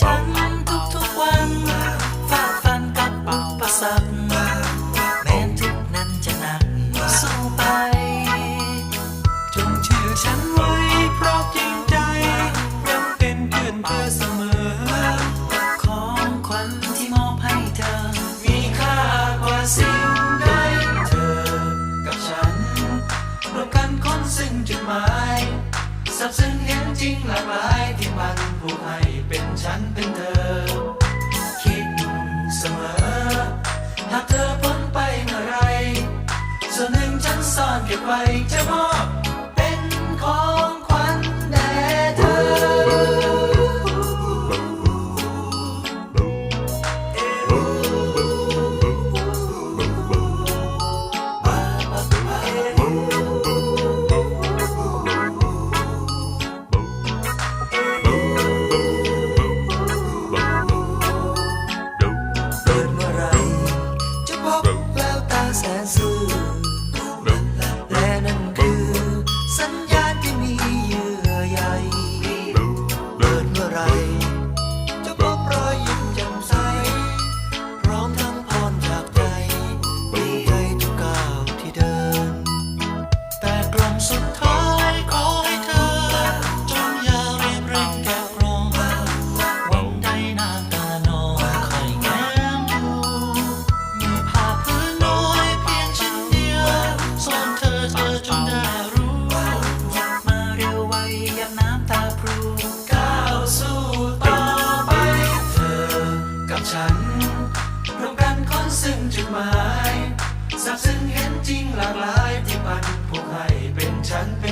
ฉันทุกทุกๆวันฝ่าฟันกับอุปสรรคแม้ทุกนั้นจะหนักสู้ไป จงเชื่อฉันไว้เพราะจริงใจยังเป็นเพื่อนเธอเสมอ ของขวัญที่มอบให้เธอ มีค่ากว่าสิ่งใดเธอกับฉันร่วมกันค้นซึ่งจุดหมายสับซึ้งเห็นจริงหลากหลายที่มันผูกให้เป็น ฉันเป็นเธอ คิดเสมอ หากเธอพ้นไปเมื่อไร ส่วนหนึ่งฉันซ่อนเก็บไว้จะมอง as จุดหมายสับซึ้งเห็นจริงหลากหลายที่ปันพวกให้เป็นฉันเป็น